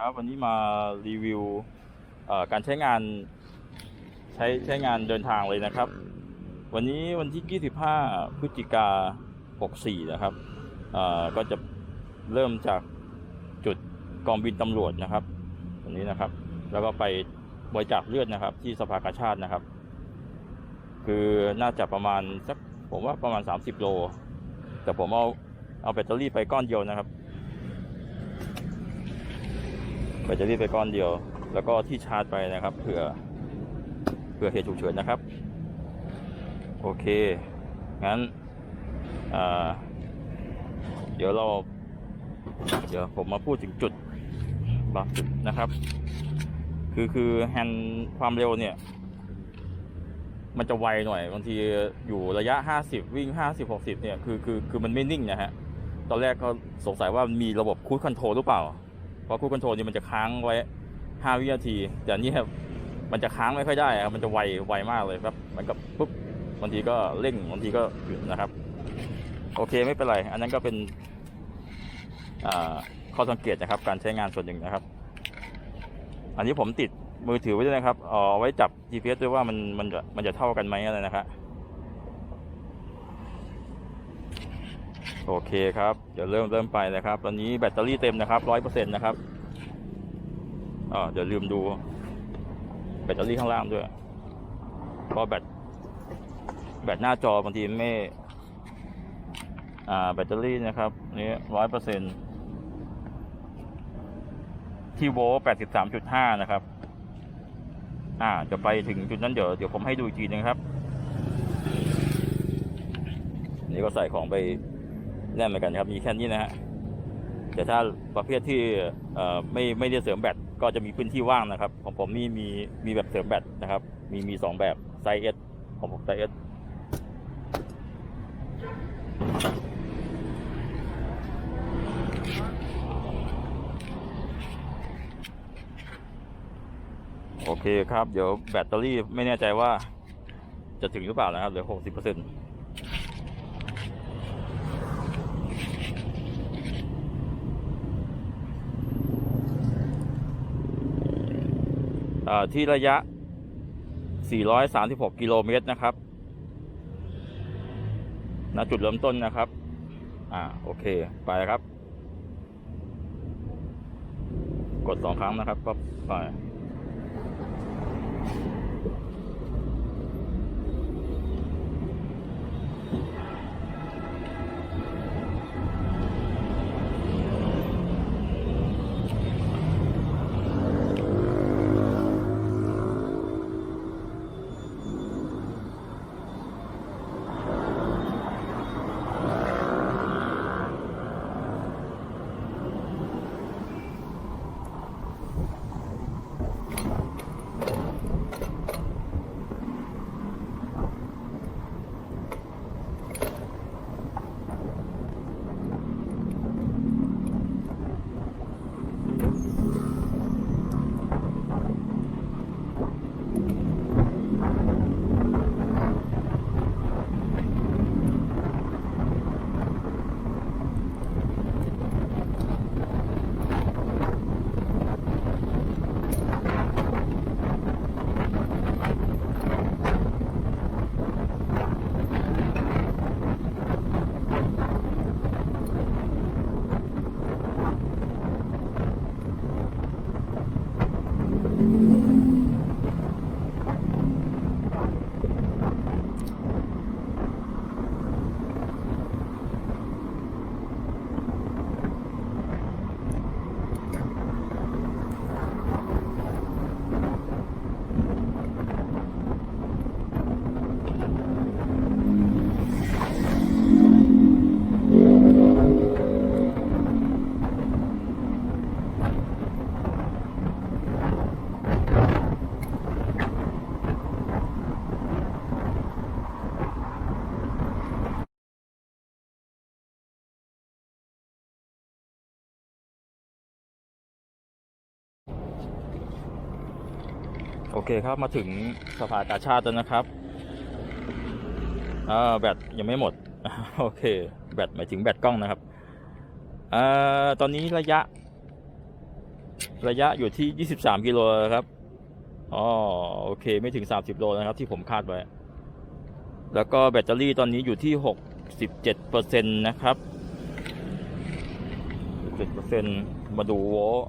ครับวันนี้มารีวิวการใช้งานใช้ใช้งานเดินทางเลยนะครับ วันนี้วันที่ 25 พฤศจิกา 64 นะครับก็จะเริ่มจากจุดกองบินตำรวจนะครับวันนี้นะครับ แล้วก็ไปบริจาคเลือดนะครับ ที่สภากาชาตินะครับ คือน่าจะประมาณสักผมว่าประมาณ 30 โล แต่ผมเอาเอาแบตเตอรี่ไปก้อนเดียวนะครับ แบตเตอรี่ไปก้อนเดียว แล้วก็ที่ชาร์จไปนะครับเผื่อเผื่อเหตุฉุกเฉินนะครับ โอเค งั้นเดี๋ยวเรา เดี๋ยวผมมาพูดถึงจุดบางจุดนะครับ คือคือแฮนด์ความเร็วเนี่ย มันจะไวหน่อย บางทีอยู่ระยะ 50 วิ่ง 50 60 เนี่ย คือคือคือมันไม่นิ่งนะฮะ ตอนแรกก็สงสัยว่ามีระบบคูดคอนโทรลหรือเปล่า เพราะคูดคอนโทรลนี่มันจะค้างไว้ 5 วินาที แต่อันนี่ครับมันจะค้างไม่ค่อยได้ครับมันจะไวไวมากเลยครับมันก็ปุ๊บบางทีก็เร่งบางทีก็หยุดนะครับ โอเคไม่เป็นไร อันนั้นก็เป็นข้อสังเกตนะครับ การใช้งานส่วนหนึ่งนะครับ อันนี้ผมติดมือถือไว้ด้วยนะครับเอาไว้จับ GPS ด้วยว่ามันมันจะมันจะเท่ากันไหมอะไรนะครับ โอเคครับ เดี๋ยวเริ่มเริ่มไปนะครับ ตอนนี้แบตเตอรี่เต็มนะครับร้อยเปอร์เซ็นต์นะครับอ่าเดี๋ยวลืมดู แบตเตอรี่ข้างล่างด้วยเพราะแบตแบตหน้าจอบางทีไม่ อ่า แบตเตอรี่นะครับนี่ร้อยเปอร์เซ็นต์ที่โวลต์แปดสิบสามจุดห้านะครับ อ่า จะไปถึงจุดนั้นเดี๋ยวเดี๋ยวผมให้ดูอีกทีนึงครับ นี่ก็ใส่ของไป แน่นเหมือนกันครับ มีแค่นี้นะฮะแต่ถ้าประเภทที่เอ่อไม่ไม่ได้เสริมแบตก็จะมีพื้นที่ว่างนะครับ ของผมนี่มีมีแบบเสริมแบตนะครับ มีมีสองแบบไซส์เอสของผมไซส์เอสโอเคครับ เดี๋ยวแบตเตอรี่ไม่แน่ใจว่าจะถึงหรือเปล่านะครับเหลือหกสิบเปอร์เซ็นต์ ที่ระยะ 436 กิโลเมตรนะครับณจุดเริ่มต้นนะครับ อ่า โอเค ไปครับ กดสองครั้งนะครับก็ไป เคครับมาถึงสภากาชาติแล้วนะครับอ่าแบตยังไม่หมด โอเค แบตหมายถึงแบตกล้องนะครับอ่าตอนนี้ระยะ ระยะอยู่ที่ 23 กิโลครับอ๋อโอเค ไม่ถึง 30 โลนะครับ ที่ผมคาดไว้ แล้วก็แบตเตอรี่ตอนนี้อยู่ที่ 67%นะครับ7%มาดูโวลต์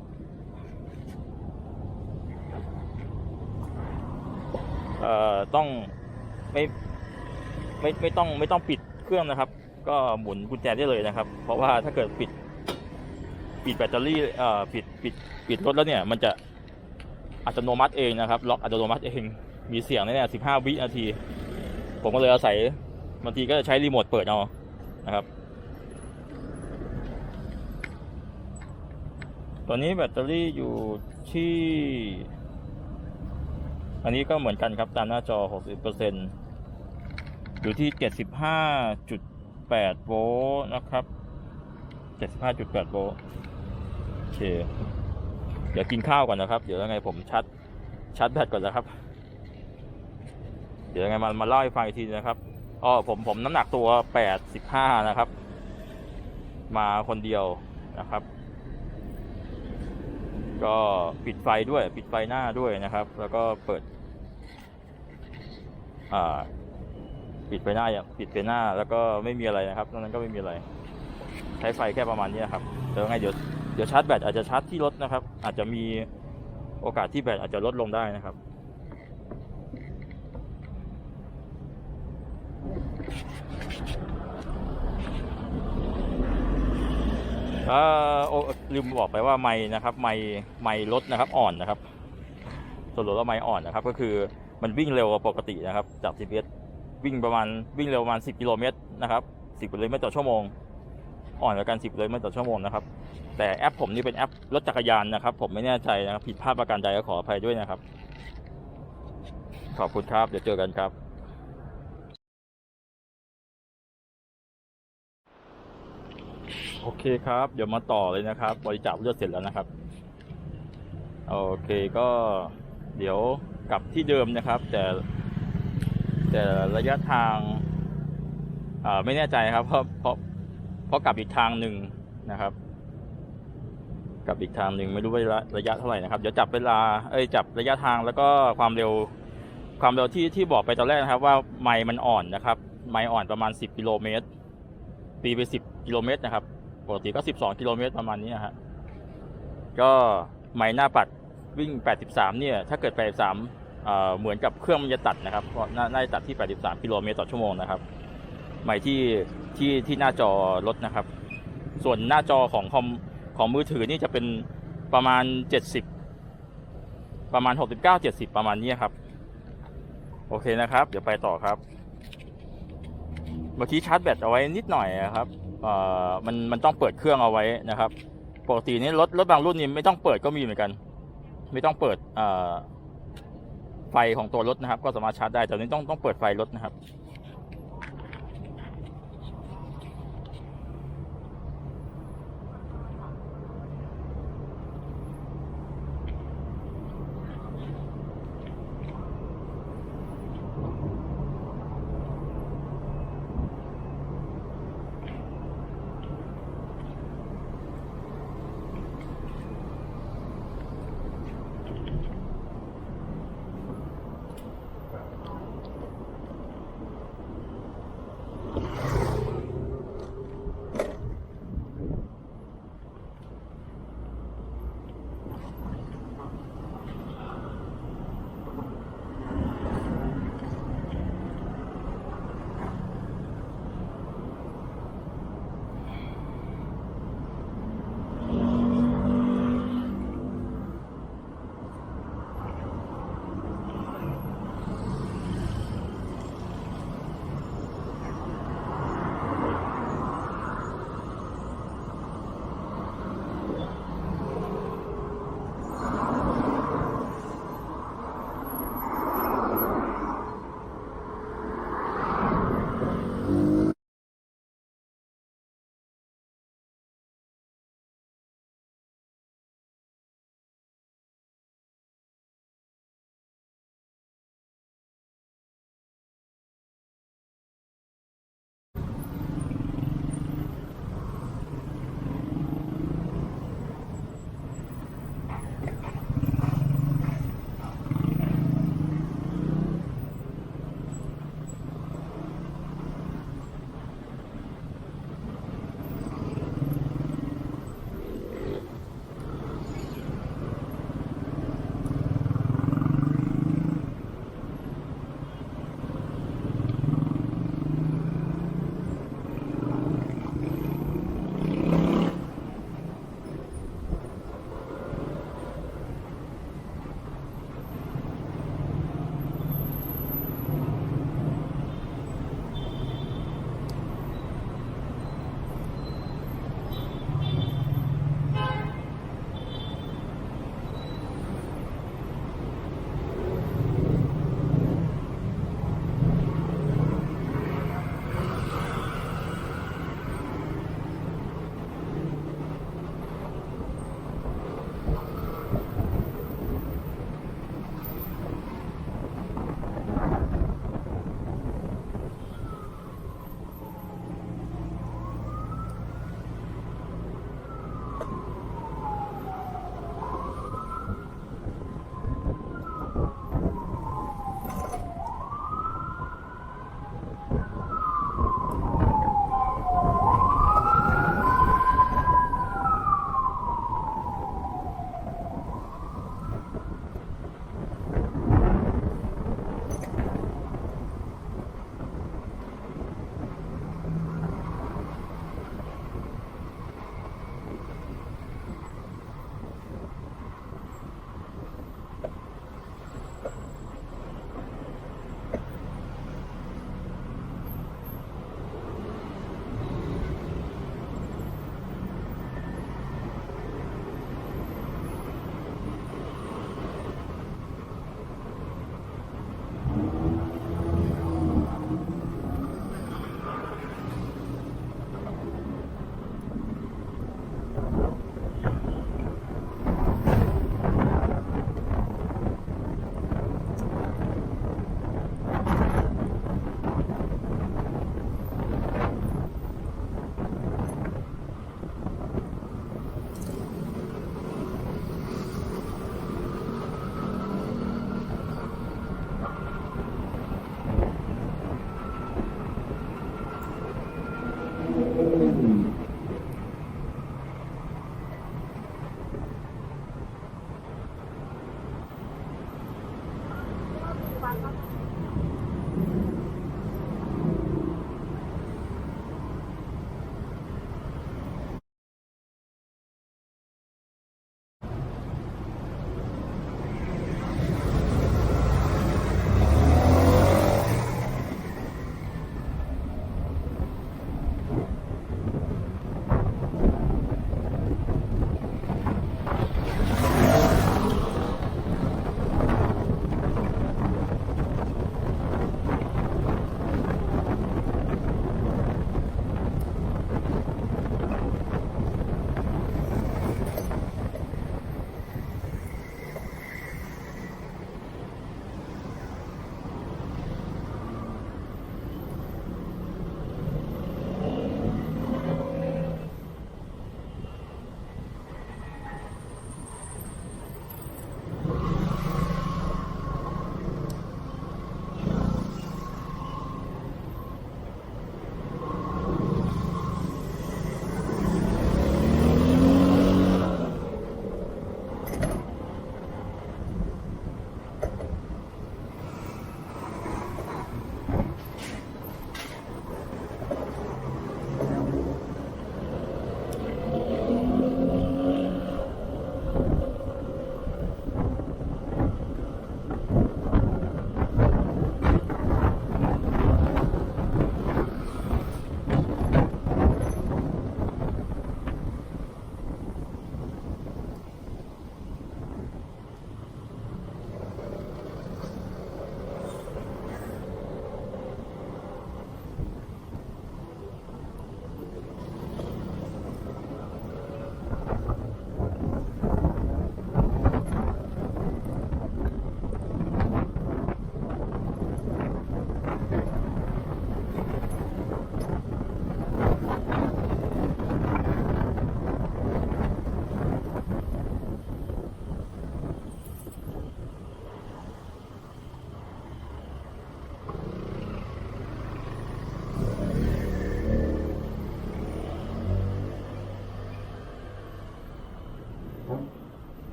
เอ่อต้องไม่ไม่ไม่ต้องไม่ต้องปิดเครื่องนะครับ ก็หมุนกุญแจได้เลยนะครับ เพราะว่าถ้าเกิดปิด ปิดแบตเตอรี่เอ่อปิดปิดปิดรถแล้วเนี่ย มันจะอัตโนมัติเองนะครับ ล็อกอัตโนมัติเองมีเสียงแน่ๆสิบห้าวินาที ผมก็เลยอาศัยบางทีก็จะใช้รีโมทเปิดเอานะครับตอนนี้แบตเตอรี่อยู่ที่ อันนี้ก็เหมือนกันครับตามหน้าจอ 60%อยู่ที่ 75.8 โวลต์นะครับ 75.8 โวลต์โอเค เดี๋ยวกินข้าวก่อนนะครับ เดี๋ยวยังไงผมชาร์จชาร์จแบตก่อนนะครับ เดี๋ยวยังไงมามาเล่าให้ฟังอีกทีนะครับอ๋อผมผมน้ำหนักตัว 85 นะครับ มาคนเดียวนะครับก็ปิดไฟด้วยปิดไฟหน้าด้วยนะครับ แล้วก็เปิด ปิดไฟหน้าอย่างปิดไฟหน้าแล้วก็ไม่มีอะไรนะครับตอนนั้นก็ไม่มีอะไร ใช้ไฟแค่ประมาณนี้นะครับเดี๋ยวไงเดี๋ยวเดี๋ยวชาร์จแบตอาจจะชาร์จที่รถนะครับ อาจจะมีโอกาสที่แบตอาจจะลดลงได้นะครับเอ่อโอ้ลืมบอกไปว่าไม้นะครับ ไม้ไม้รถนะครับ อ่อนนะครับส่วนรถว่าไม้อ่อนนะครับ ก็คือ มันวิ่งเร็วกว่าปกตินะครับ จาก GPS วิ่งประมาณวิ่งเร็วประมาณ 10 กิโลเมตรนะครับ 10 กิโลเมตรต่อชั่วโมง อ่อนกว่ากัน 10 กิโลเมตรต่อชั่วโมงนะครับ แต่แอปผมนี่เป็นแอปรถจักรยานนะครับ ผมไม่แน่ใจนะครับผิดพลาดประการใดก็ขออภัยด้วยนะครับ ขอบคุณครับ เดี๋ยวเจอกันครับโอเคครับ เดี๋ยวมาต่อเลยนะครับ บริจาคเลือดเสร็จแล้วนะครับ โอเคก็เดี๋ยว กลับที่เดิมนะครับ แต่แต่ระยะทางไม่แน่ใจครับ เพราะเพราะเพราะกลับอีกทางหนึ่งนะครับกลับอีกทางหนึ่งไม่รู้ว่าระยะระยะเท่าไหร่นะครับเดี๋ยวจับเวลาเอ้ยจับระยะทางแล้วก็ความเร็วความเร็วที่ที่บอกไปตอนแรกนะครับ ว่าไมล์มันอ่อนนะครับ ไมล์อ่อนประมาณ 10 กิโลเมตรตีไป 10 กิโลเมตรนะครับปกติก็ 12 กิโลเมตรประมาณนี้นะฮะก็ไมล์หน้าปัด วิ่ง 83 เนี่ย ถ้าเกิด 83เเหมือนกับเครื่องมันจะตัดนะครับ เพราะน่าน่าจะตัดที่ 83 กิโลเมตรต่อชั่วโมงนะครับไมล์ที่ที่ที่หน้าจอรถนะครับ ส่วนหน้าจอของคอมของมือถือนี่จะเป็นประมาณ 70 ประมาณ 69 70 ประมาณนี้ครับ โอเคนะครับ เดี๋ยวไปต่อครับ เมื่อกี้ชาร์จแบตเอาไว้นิดหน่อยนะครับมันมันต้องเปิดเครื่องเอาไว้นะครับ ปกตินี่รถรถบางรุ่นนี่ไม่ต้องเปิดก็มีเหมือนกัน ไม่ต้องเปิดไฟของตัวรถนะครับ ก็สามารถชาร์จได้แต่นี้ต้องต้องเปิดไฟรถนะครับ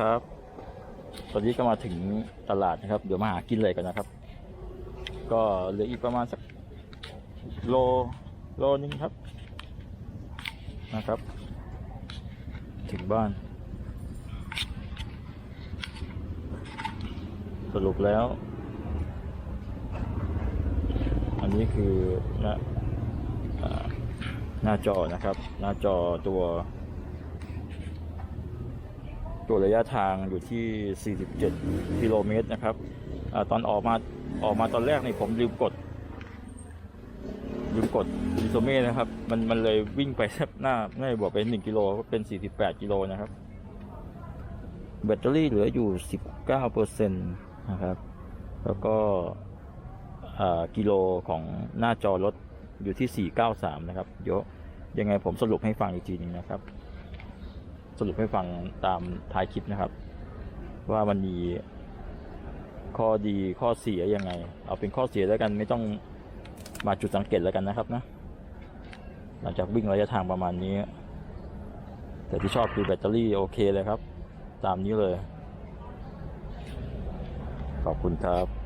ครับ ตอนนี้ก็มาถึงตลาดนะครับ เดี๋ยวมาหากินอะไรกันนะครับ ก็เหลืออีกประมาณสักโลโลนึงครับ นะครับ ถึงบ้าน สรุปแล้ว อันนี้คือหน้าหน้าจอนะครับ หน้าจอตัว ตัวระยะทางอยู่ที่ 47 กิโลเมตรนะครับอตอนออกมาออกมาตอนแรกนี่ผมลืมกดลืมกดอิโซเม่นะครับ มันมันเลยวิ่งไปแทบหน้าไม่บอกเป็น 1 กิโลก็เป็น 48 กิโลนะครับ แบตเตอรี่เหลืออยู่ 19เปอร์เซ็นต์นะครับ แล้วก็กิโลของหน้าจอรถอยู่ที่ 493 นะครับ เดี๋ยวยังไงผมสรุปให้ฟังอีกทีหนึงนะครับ สรุปให้ฟังตามท้ายคลิปนะครับ ว่ามันมีข้อดีข้อเสียยังไง เอาเป็นข้อเสียแล้วกันไม่ต้องมาจุดสังเกตแล้วกันนะครับนะหลังจากวิ่งระยะทางประมาณนี้ แต่ที่ชอบคือแบตเตอรี่โอเคเลยครับ ตามนี้เลย ขอบคุณครับ